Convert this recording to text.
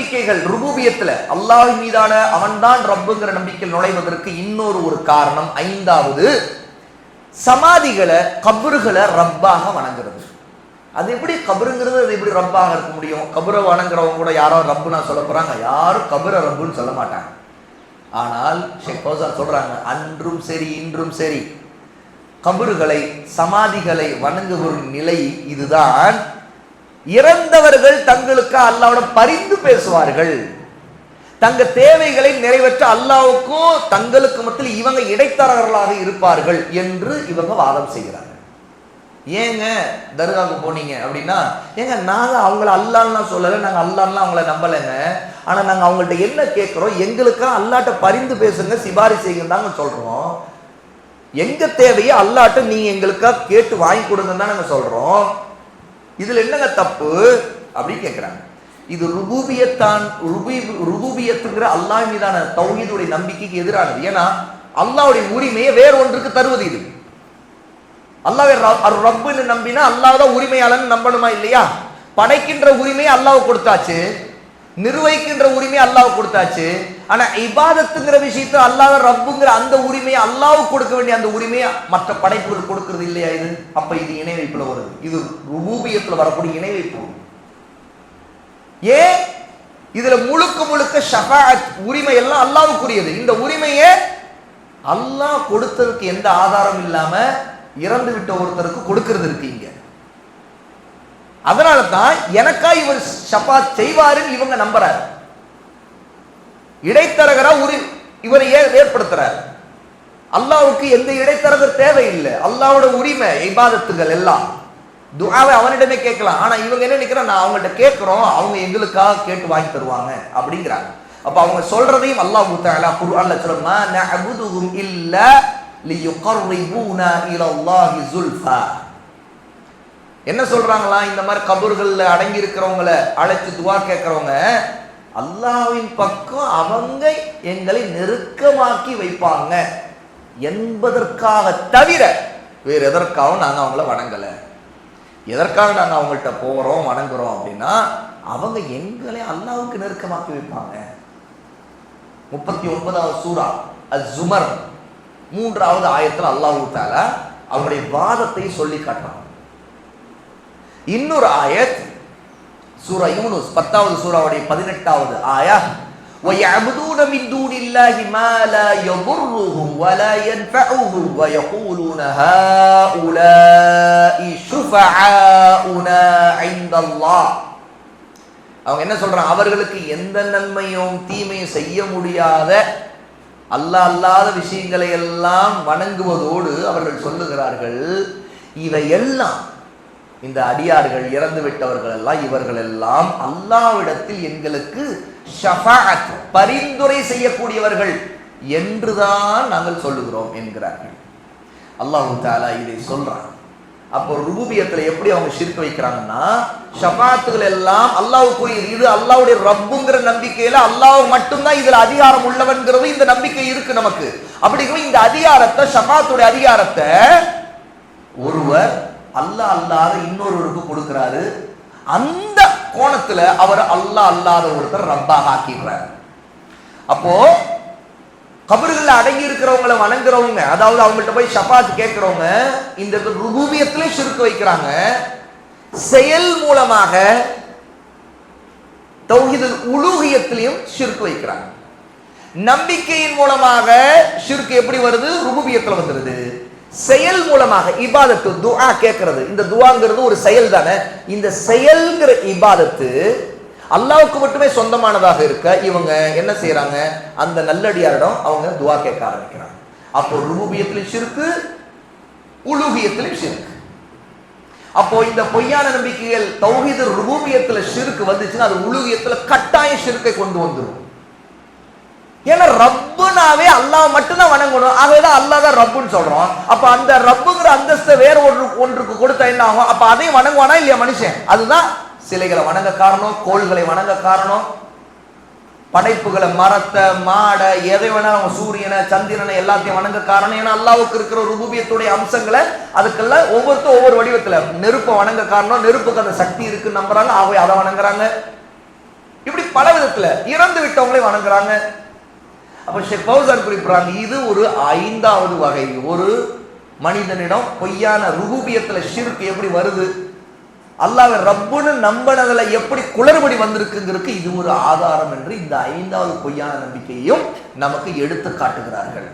நம்பிக்கைகள் ருபூபியத்துல அல்லாஹ் மீதான அவன்தான் ரப்புங்கிற நம்பிக்கையில் நுழைவதற்கு இன்னொரு ஒரு காரணம் ஐந்தாவது சமாதிகளை கபறுகளை ரப்பாக வணங்குறது. அது எப்படி கபருங்கிறது அது எப்படி ரப்பாக இருக்க முடியும்? கபரை வணங்குறவங்க கூட யாரோ ரப்பு நான் சொல்ல போறாங்க? யாரும் கபரை ரப்புன்னு சொல்ல மாட்டாங்க. ஆனால் ஷேக் ஃபௌசான் சொல்றாங்க அன்றும் சரி இன்றும் சரி. கபறுகளை சமாதிகளை வணங்குவரும் நிலை இதுதான். இறந்தவர்கள் தங்களுக்கு அல்லாவிடம் பரிந்து பேசுவார்கள். தங்க தேவைகளை நிறைவேற்ற அல்லாவுக்கோ தங்களுக்கு மத்தியில் இவங்க இடைத்தரகர்களாக இருப்பார்கள் என்று இவங்க வாதம் செய்கிறாங்க ஏங்க தர்காவுக்கு போனீங்க அப்படின்னா ஏங்க நாங்க அவங்கள அல்லான்லாம் சொல்லலை நாங்க அல்லான்லாம் அவங்கள நம்பலைங்க. ஆனா நாங்க அவங்கள்ட்ட என்ன கேட்கிறோம்? எங்களுக்காக அல்லாட்ட பரிந்து பேசுங்க சிபாரிசு செய்யுங்க தாங்க சொல்றோம். எங்க தேவையோ அல்லாட்ட நீங்க எங்களுக்காக கேட்டு வாங்கி கொடுங்கன்னு தான் நாங்க சொல்றோம். இதுல என்னங்க தப்பு அப்படின்னு கேட்கிறாங்க இது ருபூபியத்தான் ருபி ருபூபியத்துங்கிற அல்லாஹ் மீதான தௌஹீதுடைய நம்பிக்கைக்கு எதிரானது. ஏன்னா அல்லாஹ்வுடைய உரிமையை வேற ஒன்றுக்கு தருவது இது. அல்லாஹ் ரப்புன்னு நம்பினா அல்லாஹ் தான் உரிமையாளன் நம்பணுமா இல்லையா? படைக்கின்ற உரிமையை அல்லாஹ் கொடுத்தாச்சு. நிர்வகிக்கின்ற உரிமையை அல்லாஹ் கொடுத்தாச்சு. ஆனா இபாதத்துங்கிற விஷயத்த அல்லாஹ் ரப்புங்கிற அந்த உரிமையை அல்லாஹ் கொடுக்க வேண்டிய அந்த உரிமையை மற்ற படைப்புகள் கொடுக்கறது இல்லையா இது? அப்ப இது இணை வைப்புல வருது. இது ரூபியத்துல வரக்கூடிய இணை வைப்பு. ஏன்? இதுல முழுக்க முழுக்க ஷஃபாஅத் உரிமை எல்லாம் அல்லாவுக்குரியது இந்த உரிமையை அல்லாஹ் கொடுத்ததுக்கு எந்த ஆதாரம் இல்லாம இறந்து விட்ட ஒருத்தருக்கு கொடுக்கிறது இருக்கீங்க அதனால தான் எனக்கா இவர் ஷபாத் செய்வாருன்னு இவங்க நம்புறாரு. இடைத்தரகரா உரி இவரை ஏ- ஏற்படுத்துறாரு அல்லாவுக்கு எந்த இடைத்தரகர் தேவையில்லை. அல்லாவோட உரிமை இபாதத்துகள் எல்லாம். துஆவை அவனிடமே கேட்கலாம். ஆனா இவங்க என்ன நினைக்கிறோம் நான் அவங்கள்ட்ட கேட்கிறோம். அவங்க எங்களுக்காக கேட்டு வாங்கி தருவாங்க அப்படிங்கிறாங்க. அப்ப அவங்க சொல்றதையும் அல்லாஹ் தஆலா குர்ஆன்ல சொல்லுமா நஅபுதுஹும் இல்லா லியுகர்ரிபூனா இலல்லாஹி ஸுல்ஃபா என்ன சொல்றாங்களா? இந்த மாதிரி கபூர்கள்ல அடங்கி இருக்கிறவங்கள அழைச்சு துவா கேட்கறவங்க அல்லாஹ்வின் பக்கம் அவங்க எங்களை நெருக்கமாக்கி வைப்பாங்க. என்பதற்காக தவிர வேறு எதற்காகவும் நாங்க அவங்கள வணங்கல. எதற்காக நாங்க அவங்கள்ட்ட போறோம் வணங்குறோம் அப்படின்னா அவங்க எங்களை அல்லாவுக்கு நெருக்கமாக்கி வைப்பாங்க. முப்பத்தி ஒன்பதாவது சூரா அது ஜுமர் மூன்றாவது ஆயத்தில் அல்லாஹ் தாலா அவங்களுடைய வாதத்தை சொல்லி காட்டுறாங்க இன்னொரு ஆயத் சூரா யூனுஸ் பத்தாவது சூறாவுடைய பதினெட்டாவது ஆயா وَيَعْبُدُونَ مِن دُونِ اللَّهِ مَا لَا يَضُرُّهُمْ وَلَا يَنفَعُهُمْ وَيَقُولُونَ هَؤُلَاءِ شُفَعَاؤُنَا عِندَ اللَّهِ அவங்க என்ன சொல்றாங்க அவர்களுக்கு எந்த நன்மையும் தீமையும் செய்ய முடியாத அல்லாஹ் அல்லாத விஷயங்களை எல்லாம் வணங்குவதோடு அவர்கள் சொல்லுகிறார்கள் இவையெல்லாம் இந்த அடியார்கள் இறந்து விட்டவர்கள் எல்லாம் இவர்கள் எல்லாம் அல்லாவிடத்தில் எங்களுக்கு பரிந்துரை செய்யக்கூடியவர்கள் என்றுதான் நாங்கள் சொல்லுகிறோம் என்கிறார்கள். அல்லாஹு தாலா இதை சொல்றான். அப்போ ருபூபியத்துல எப்படி அவங்க ஷிர்க் வைக்கிறாங்கன்னா ஷபாத்துகள் எல்லாம் அல்லாவுக்குரிய இது அல்லாஹ்வுடைய ரப்புங்கிற நம்பிக்கையில அல்லாஹ் மட்டும்தான் இதுல அதிகாரம் உள்ளவன்கிறது இந்த நம்பிக்கை இருக்கு நமக்கு. அப்படிங்கிற இந்த அதிகாரத்தை ஷபாத்துடைய அதிகாரத்தை ஒருவர் அல்லாஹ் அல்லாத இன்னொருவருக்கு கொடுக்கிறாரு. அந்த கோணத்துல அவர் அல்லாஹ் அல்லாத ஒருத்தர் ரப்பாக ஆக்கிடுறாரு. அப்போ கபர்கள் அடங்கி இருக்கிறவங்கள வணங்குறவங்க அதாவது அவங்கள்ட்ட போய் ஷபாத் கேட்கிறவங்க இந்த ருபூபியத்திலே சுருக்க வைக்கிறாங்க. செயல் மூலமாக தௌஹீதுல் உலூகியத்திலையும் சுருக்க வைக்கிறாங்க. நம்பிக்கையின் மூலமாக சுருக்கு எப்படி வருது? ருபூபியத்துல வந்துருது. செயல் மூலமாக இபாதத்து துஆ கேட்கறது. இந்த துஆங்கிறது ஒரு செயல் தானே? இந்த செயல்ங்கிற இபாதத்து அல்லாவுக்கு மட்டுமே சொந்தமானதாக இருக்க இவங்க என்ன செய்யறாங்க அந்த நல்லடியாரிடம் அவங்க துவா கேட்க ஆரம்பிக்கிறாங்க. அப்போ ரூபியத்திலும் சிறுக்கு உலூகியத்திலும் சிறுக்கு. அப்போ இந்த பொய்யான நம்பிக்கைகள் தௌஹீது ரூபியத்துல சிறுக்கு வந்துச்சுன்னா அது உலூகியத்துல கட்டாய சிறுக்கை கொண்டு வந்துடும் ஏன்னா ரப்புனாவே அல்லாஹ் மட்டும்தான் வணங்கணும். ஆகவேதான் அல்லாஹ் தான் ரப்புன்னு சொல்றோம். அப்ப அந்த ரப்புங்கிற அந்தஸ்தை வேற ஒன்று ஒன்றுக்கு கொடுத்தா என்ன ஆகும்? அப்ப அதையும் வணங்குவானா இல்லையா மனுஷன்? அதுதான் சிலைகளை வணங்க காரணம் கோள்களை வணங்க காரணம். படைப்புகளை மரத்தை மாடை எதை வேணாலும் அவங்க சூரியனை சந்திரனை எல்லாத்தையும் வணங்க காரணம். ஏன்னா அல்லாவுக்கு இருக்கிற ரூபியத்துடைய அம்சங்களை அதுக்கெல்லாம் ஒவ்வொருத்தரும் ஒவ்வொரு வடிவத்துல நெருப்பை வணங்க காரணம் நெருப்புக்கு அந்த சக்தி இருக்குன்னு நம்புறாங்க. ஆகவே அதை வணங்குறாங்க. இப்படி பல விதத்துல இறந்து விட்டவங்களே வணங்குறாங்க. அப்ப ஷேக் ஃபௌசான் குறிப்பிடுறாங்க இது ஒரு ஐந்தாவது வகை. ஒரு மனிதனிடம் பொய்யான ருபூபியத்துல ஷிர்க் எப்படி வருது? அல்லாஹ் ரப்புன்னு நம்பினதுல எப்படி குளறுபடி வந்திருக்குங்கிறதுக்கு இது ஒரு ஆதாரம் என்று இந்த ஐந்தாவது பொய்யான நம்பிக்கையையும் நமக்கு எடுத்து காட்டுகிறார்கள்.